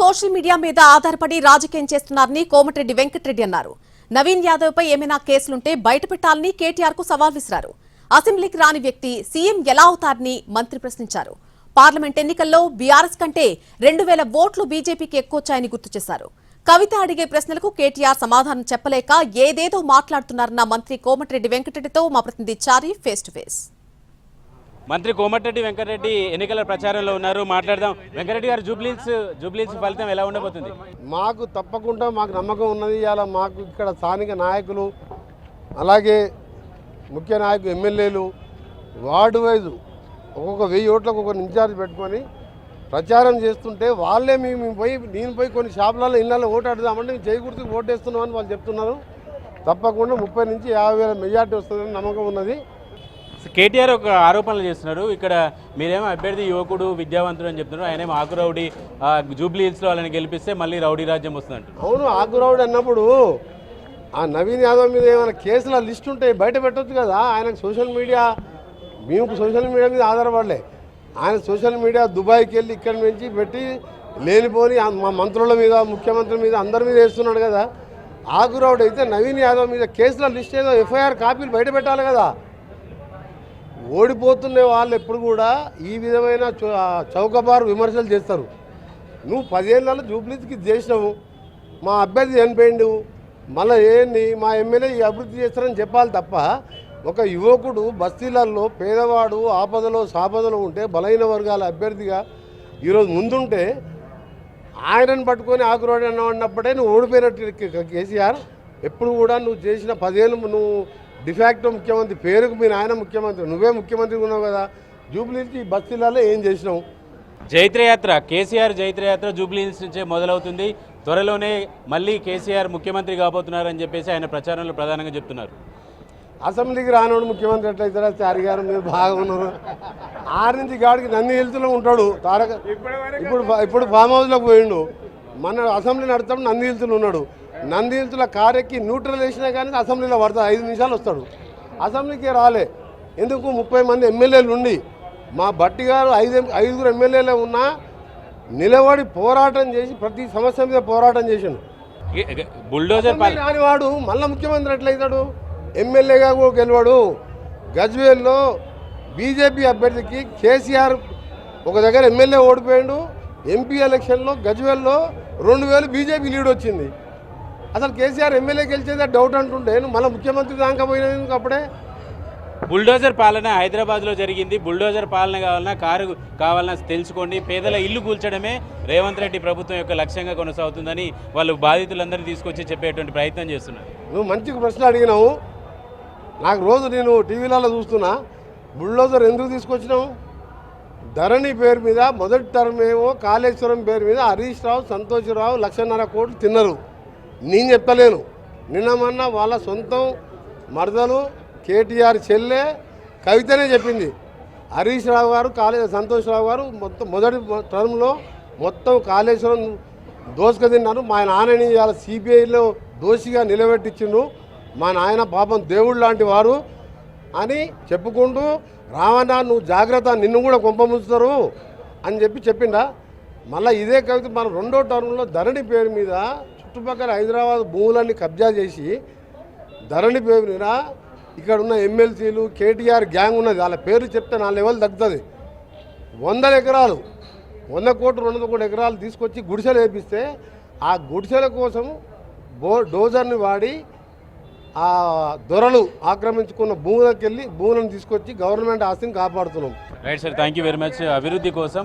Social media మీద ఆధారపడి రాజకీయం చేస్తున్నారని కోమటిరెడ్డి వెంకటరెడ్డి అన్నారు. నవీన్ యాదవ్ పై ఏమైనా కేసులుంటే బయట పెట్టాలని కేటీఆర్కు సవాల్ విసిరారు. అసెంబ్లీకి రాని వ్యక్తి సీఎం ఎలా అవుతారని మంత్రి ప్రశ్నించారు. పార్లమెంట్ ఎన్నికల్లో బీఆర్ఎస్ కంటే రెండు వేల ఓట్లు బీజేపీకి ఎక్కువచ్చాయని గుర్తు చేశారు. కవిత అడిగే ప్రశ్నలకు కేటీఆర్ సమాధానం చెప్పలేక ఏదేదో మాట్లాడుతున్నారన్న మంత్రి కోమటిరెడ్డి వెంకటరెడ్డితో మా ప్రతినిధి చారి ఫేస్ టు ఫేస్. మంత్రి కోమటిరెడ్డి వెంకటరెడ్డి ఎన్నికల ప్రచారంలో ఉన్నారు. మాట్లాడదాం. వెంకటరెడ్డి గారు జూబ్లీన్స్ జూబ్లీన్స్ ఫలితం ఎలా ఉండబోతుంది? మాకు తప్పకుండా మాకు నమ్మకం ఉన్నది. ఇలా మాకు ఇక్కడ స్థానిక నాయకులు అలాగే ముఖ్య నాయకులు ఎమ్మెల్యేలు వార్డు వైజు ఒక్కొక్క వెయ్యి ఓట్లకు ఒక ఇన్ఛార్జ్ పెట్టుకొని ప్రచారం చేస్తుంటే వాళ్ళే మేము పోయి నేను పోయి కొన్ని షాపులలో ఇళ్ళలో ఓటు అడుగుదామంటే మేము చేయి ఓటేస్తున్నామని వాళ్ళు చెప్తున్నారు. తప్పకుండా ముప్పై నుంచి యాభై వేల మెజార్టీ వస్తుందని నమ్మకం ఉన్నది. కేటీఆర్ ఒక ఆరోపణలు చేస్తున్నారు. ఇక్కడ మీరేమో అభ్యర్థి యువకుడు విద్యావంతుడు అని చెప్తున్నారు. ఆయనేమో ఆకు రౌడీ జూబ్లీ హిల్స్లో వాళ్ళని గెలిపిస్తే మళ్ళీ రౌడీ రాజ్యం వస్తుందంట. అవును ఆకురావుడు అన్నప్పుడు ఆ నవీన్ యాదవ్ మీద ఏమైనా కేసుల లిస్ట్ ఉంటే బయట పెట్టొచ్చు కదా. ఆయనకు సోషల్ మీడియా మేము సోషల్ మీడియా మీద ఆధారపడలే. ఆయన సోషల్ మీడియా దుబాయ్కి వెళ్ళి ఇక్కడి నుంచి పెట్టి లేనిపోని మా మంత్రుల మీద ముఖ్యమంత్రి మీద అందరి మీద వేస్తున్నాడు కదా. ఆకురావుడు అయితే నవీన్ యాదవ్ మీద కేసుల లిస్ట్ ఏదో ఎఫ్ఐఆర్ కాపీలు బయట పెట్టాలి కదా. ఓడిపోతున్న వాళ్ళు ఎప్పుడు కూడా ఈ విధమైన చౌ- చౌకబారు విమర్శలు చేస్తారు. నువ్వు పదేళ్ళలో జూబ్లీస్కి చేసినావు. మా అభ్యర్థి చనిపోయిండు మళ్ళీ ఏంది? మా ఎమ్మెల్యే ఈ అభివృద్ధి చేస్తారని చెప్పాలి తప్ప ఒక యువకుడు బస్తీలలో పేదవాడు ఆపదలో సాపదలో ఉంటే బలహీన వర్గాల అభ్యర్థిగా ఈరోజు ముందుంటే ఆయనను పట్టుకొని ఆకురాడు అన్నప్పుడే నువ్వు ఓడిపోయినట్టు కేసీఆర్ ఎప్పుడు కూడా నువ్వు చేసిన పదేళ్ళు నువ్వు డిఫాక్టో ముఖ్యమంత్రి పేరుకు మీ నాయన ముఖ్యమంత్రి నువ్వే ముఖ్యమంత్రి ఉన్నావు కదా. జూబ్లీకి ఈ బస్తీలలో ఏం చేసినావు? జైత్రయాత్ర కేసీఆర్ జైత్రయాత్ర జూబ్లీ హిల్స్ నుంచే మొదలవుతుంది. త్వరలోనే మళ్ళీ కేసీఆర్ ముఖ్యమంత్రి కాబోతున్నారని చెప్పేసి ఆయన ప్రచారంలో ప్రధానంగా చెప్తున్నారు. అసెంబ్లీకి రానోడు ముఖ్యమంత్రి ఎట్లయితారా చారి గారు మీరు బాగా ఉన్నారు. ఆరు నుంచి గాడికి నంది హిల్స్లో ఉంటాడు. తారక ఇప్పుడు ఇప్పుడు ఫామ్ హౌస్లోకి పోయిండు. మన అసెంబ్లీ నడుతాడు నంది హిల్స్లో ఉన్నాడు. నంది హిల్స్లో కారెక్కి న్యూట్రల్ వేసినా కానీ అసెంబ్లీలో పడతాడు ఐదు నిమిషాలు వస్తాడు. అసెంబ్లీకి రాలే. ఎందుకు? ముప్పై మంది ఎమ్మెల్యేలు ఉండి. మా బట్టి గారు ఐదు ఐదుగురు ఎమ్మెల్యేలే ఉన్నా నిలబడి పోరాటం చేసి ప్రతి సమస్య మీద పోరాటం చేసిండు. బుల్డోజర్ వాడు మళ్ళీ ముఖ్యమంత్రి ఎట్లయితాడు? ఎమ్మెల్యేగా కూడా గెలవాడు. గజ్వేల్లో బీజేపీ అభ్యర్థికి కేసీఆర్ ఒక దగ్గర ఎమ్మెల్యే ఓడిపోయాడు. ఎంపీ ఎలక్షన్లో గజ్వేల్లో రెండు వేలు బీజేపీ లీడ్ వచ్చింది. అసలు కేసీఆర్ ఎమ్మెల్యే గెలిచేదే డౌట్ నువ్వు మళ్ళీ ముఖ్యమంత్రి దాకా పోయినందుకు అప్పుడే? బుల్డోజర్ పాలన హైదరాబాద్లో జరిగింది. బుల్డోజర్ పాలన కావాలన్నా కారు కావాలన్నా తెలుసుకోండి. పేదల ఇల్లు కూల్చడమే రేవంత్ రెడ్డి ప్రభుత్వం యొక్క లక్ష్యంగా కొనసాగుతుందని వాళ్ళు బాధితులందరినీ తీసుకొచ్చి చెప్పేటువంటి ప్రయత్నం చేస్తున్నారు. నువ్వు మంచి ప్రశ్న అడిగినావు. నాకు రోజు నేను టీవీలలో చూస్తున్నా బుల్డోజర్ ఎందుకు తీసుకొచ్చినావు? ధరణి పేరు మీద మొదటి టర్మ్ ఏమో కాళేశ్వరం పేరు మీద హరీష్ రావు సంతోషరావు లక్షన్నర కోట్లు తిన్నారు. నేను చెప్తలేను. నిన్న మొన్న వాళ్ళ సొంతం మరదలు కేటీఆర్ చెల్లె కవితనే చెప్పింది. హరీష్ రావు గారు కాళే సంతోష్ రావు గారు మొత్తం మొదటి టర్మ్లో మొత్తం కాళేశ్వరం దోసుక తిన్నారు. మా నాన్నని ఇవాళ సిబిఐలో దోషిగా నిలబెట్టించిండు. మా నాయన పాపం దేవుడు లాంటి వారు అని చెప్పుకుంటూ రావణ నువ్వు జాగ్రత్త నిన్ను కూడా కుంపముంచుతారు అని చెప్పి చెప్పిండా. మళ్ళీ ఇదే కవిత మన రెండో టర్మ్లో ధరణి పేరు మీద చుట్టుపక్కల హైదరాబాద్ భూములన్నీ కబ్జా చేసి ధరణి పేరున ఇక్కడ ఉన్న ఎమ్మెల్సీలు కేటీఆర్ గ్యాంగ్ ఉన్నది వాళ్ళ పేరు చెప్తే నా లెవెల్ తగ్గుతుంది. వందల ఎకరాలు వంద కోట్లు రెండు కోటి ఎకరాలు తీసుకొచ్చి గుడిసెలు వేపిస్తే ఆ గుడిసెల కోసం బో డోజర్ని వాడి ఆ దొరలు ఆక్రమించుకున్న భూములకు వెళ్ళి భూములను తీసుకొచ్చి గవర్నమెంట్ ఆస్తిని కాపాడుతున్నాం. Right sir thank you very much అభివృద్ధి కోసం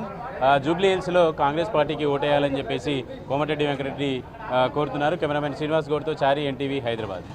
జూబ్లీ హిల్స్లో కాంగ్రెస్ పార్టీకి ఓటేయాలని చెప్పేసి కోమటిరెడ్డి వెంకటరెడ్డి కోరుతున్నారు. కెమెరామెన్ శ్రీనివాస్ గౌడ్తో చారి ఎన్టీవీ హైదరాబాద్.